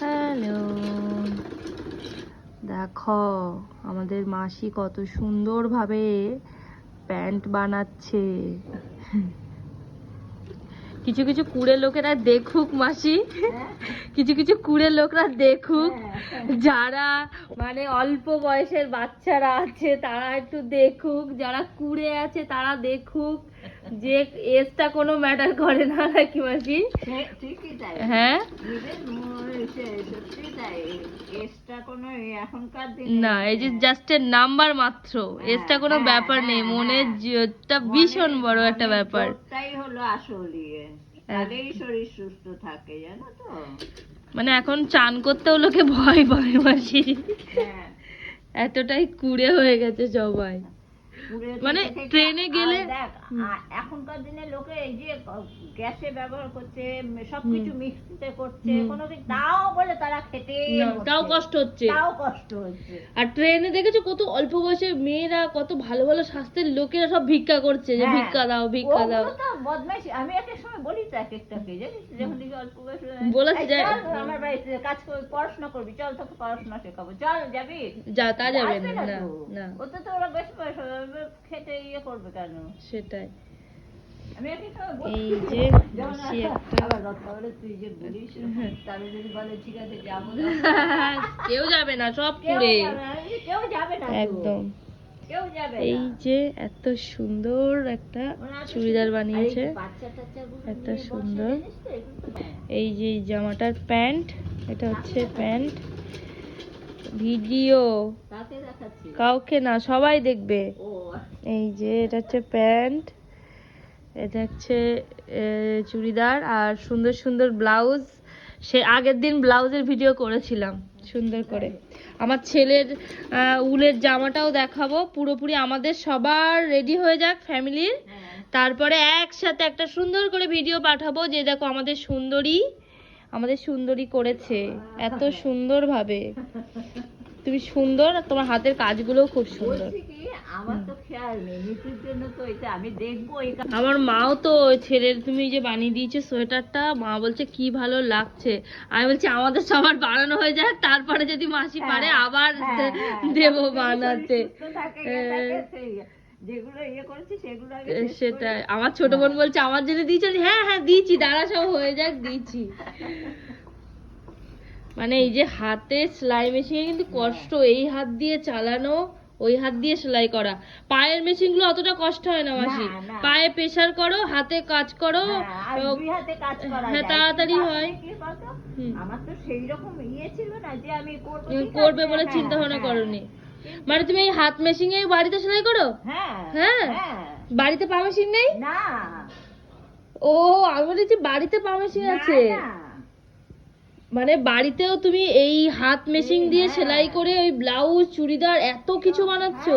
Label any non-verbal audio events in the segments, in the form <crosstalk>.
Hello. দেখো, আমাদের মাসি কত সুন্দরভাবে প্যান্ট বানাচ্ছে। কিছু কিছু কুড়ে লোকেরা দেখুক মাসি। কিছু কিছু কুড়ে লোকরা দেখুক। যারা মানে অল্প বয়সের বাচ্চারা আছে, তারা একটু দেখুক। যারা কুড়ে আছে, তারা দেখুক। যে এজটা কোনো ম্যাটার করে না নাকি মাসি? ঠিকই তাই। হ্যাঁ? তাই। না এই যে জাস্ট নাম্বার মাত্র। এজটা কোনো হ্যাঁ, ব্যাপার নেই। হ্যাঁ, মনের হ্যাঁ। জোরটা ভীষণ বড় একটা ব্যাপার। জোরটাই হলো আসল ইয়ে। তাহলেই শরীর সুস্থ থাকে জানো তো? মানে এখন চান করতেও লোকে ভয় পায় মাসি? হ্যাঁ। এতটাই কুড়ে হয়ে গেছে সবাই। মানে ট্রেনে গেলে- দেখ, এখনকার দিনে লোকে এই যে গ্যাসে ব্যবহার করছে সবকিছু মিক্সিতে করছে কোনো তাও বলে তারা খেতে তাও কষ্ট হচ্ছে। তাও কষ্ট হচ্ছে। আর ট্রেনে দেখেছ কত অল্প বয়সের মেয়েরা কত ভালো ভালো স্বাস্থ্যের লোকেরা সব ভিক্ষা করছে যে হ্যাঁ। ভিক্ষা দাও ভিক্ষা দাও। বদমাইশি। আমি এক এক সময় বলি তো এক একটাকে জানিস? যখন দেখি অল্প বয়স বলেছে যে- আমার বাড়িতে কাজ পড়াশোনা করবি চল তোকে পড়াশোনা শেখাবো। চল যাবি? যা তা যাবে না না না তো। তো ওরা বেশ বয়স খেতে ইয়ে করবে কেন? সেটাই। এই যে একটা-। <laughs> কেউ যাবে না সব একদম। এই যে এত সুন্দর একটা চুড়িদার বানিয়েছে। একটা সুন্দর। এই যে জামাটার প্যান্ট এটা হচ্ছে প্যান্ট। ভিডিও। কাউকে না সবাই দেখবে। এই যে এটা হচ্ছে প্যান্ট এটা হচ্ছে চুড়িদার আর সুন্দর সুন্দর ব্লাউজ। সে আগের দিন ব্লাউজের ভিডিও করেছিলাম সুন্দর করে। আমার ছেলের উলের জামাটাও দেখাবো পুরোপুরি আমাদের সবার রেডি হয়ে যাক ফ্যামিলির তারপরে একসাথে একটা সুন্দর করে ভিডিও পাঠাবো যে দেখো আমাদের সুন্দরী আমাদের সুন্দরী করেছে এত সুন্দরভাবে। তুমি সুন্দর আর তোমার হাতের কাজগুলোও খুব সুন্দর। আমার মাও তো ওই ছেলের তুমি যে বানিয়ে দিয়েছ সোয়েটারটা মা বলছে কি ভালো লাগছে। আমি বলছি আমাদের সবার বানানো হয়ে যাক তারপরে যদি মাসি পারে হ্যাঁ, আবার হ্যাঁ, হ্যাঁ, দেবো বানাতে। ইয়ে যেগুলো ইয়ে করেছি সেগুলো সেটাই। আমার ছোট বোন বলছে আমার জন্য দিয়েছ হ্যাঁ হ্যাঁ দিয়েছি দাঁড়া সব হয়ে যাক দিয়েছি। মানে এই যে হাতে সেলাই মেশিনে কিন্তু কষ্ট এই হাত দিয়ে চালানো ওই হাত দিয়ে সেলাই করা। পায়ের মেশিনগুলো অতটা কষ্ট হয় না মাসি। পায়ে প্রেসার করো হাতে কাজ করো হ্যাঁ, হ্যাঁ। তাড়াতাড়ি হয়। আমার তো সেই রকম ইয়ে ছিল না যে আমি করব বলে হ্যাঁ, চিন্তা ভাবনা হ্যাঁ। করনি। মানে তুমি এই হাত মেশিনে বাড়িতে সেলাই করো হ্যাঁ হ্যাঁ? হ্যাঁ বাড়িতে পা মেশিন নেই না ও আমি বলেছি বাড়িতে পা মেশিন আছে। মানে বাড়িতেও তুমি এই হাত মেশিন দিয়ে হ্যাঁ। সেলাই করে ওই ব্লাউজ চুড়িদার এত কিছু বানাচ্ছো।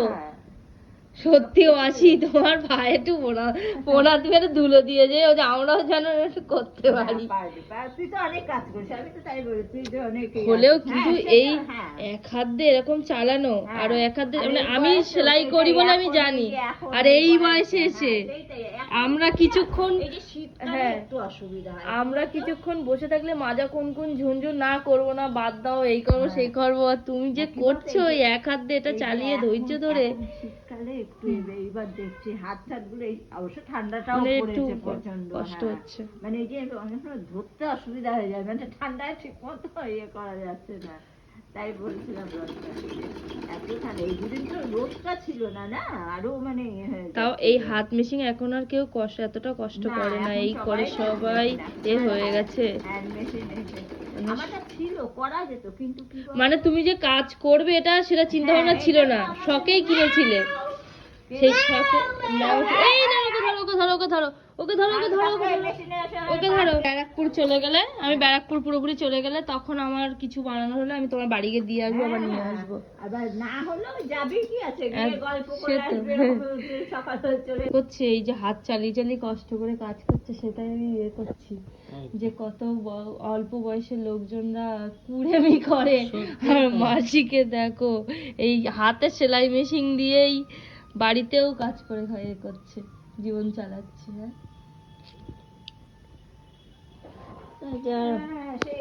সত্যি আসি তোমার ভাই একটু পোনা পোনা তুমি একটা ধুলো দিয়ে যে ওই যে আমরাও যেন একটু করতে পারি হ্যাঁ, পারবি। তুই তো অনেক কাজ করিস আমি তো তাই বলি তুই তো অনেক হলেও আছিস। কিন্তু হ্যাঁ, এই হ্যাঁ। এক হাত দিয়ে এরকম চালানো আর এক হাত দিয়ে মানে আমি সেলাই করি বলে আমি জানি আর এই বয়সে হ্যাঁ, এসে আমরা কিছুক্ষণ শীতকালে হ্যাঁ। একটু অসুবিধা হয়। আমরা কিছুক্ষণ বসে থাকলে মাজা কোন কোন ঝুনঝুন না করব না বাদ দাও এই করব সেই করব। আর তুমি যে করছ ওই এক হাত দিয়ে এটা চালিয়ে ধৈর্য ধরে। শীতকালে একটু এইবার দেখছি হাত টাতগুলো অবশ্য ঠান্ডাটাও মানে পড়েছে প্রচণ্ড কষ্ট হ্যাঁ। হচ্ছে। মানে এই যে অনেক সময় ধরতে অসুবিধা হয়ে যায় মানে ঠান্ডায় ঠিক মতো ইয়ে করা যাচ্ছে না তাই বলছিলাম তাও এই হাত মেশিং এখন আর কেউ কষ্ট এতটা কষ্ট করে না এই করে সবাই এ হয়ে গেছে। এসে। মানে-? মানে তুমি যে কাজ করবে এটা সেটা চিন্তা ভাবনা হ্যাঁ, ছিল না। শখেই কিনেছিলে। সেই শখে এই না ওকে ধরো ওকে ধরো ওকে ধরো ওকে ধরো ওকে ধরো। ব্যারাকপুর চলে গেলে আমি ব্যারাকপুর পুরোপুরি চলে গেলে তখন আমার কিছু বানানো হলে আমি তোমার বাড়ি গিয়ে দিয়ে আসব আবার নিয়ে হ্যাঁ, আসব। আবার না হলেও যাবি কি আছে গিয়ে গল্প করে। আসবে সকাল হয়ে চলে। করছে এই যে হাত চালিয়ে চালিয়ে কষ্ট করে কাজ করছে সেটাই আমি ইয়ে করছি। যে কত অল্প বয়সের লোকজনরা কুড়েমি করে। আর মাসিকে দেখো এই হাতে সেলাই মেশিন দিয়েই বাড়িতেও কাজ করে করছে। জীবন চালাচ্ছে। হ্যাঁ হ্যাঁ,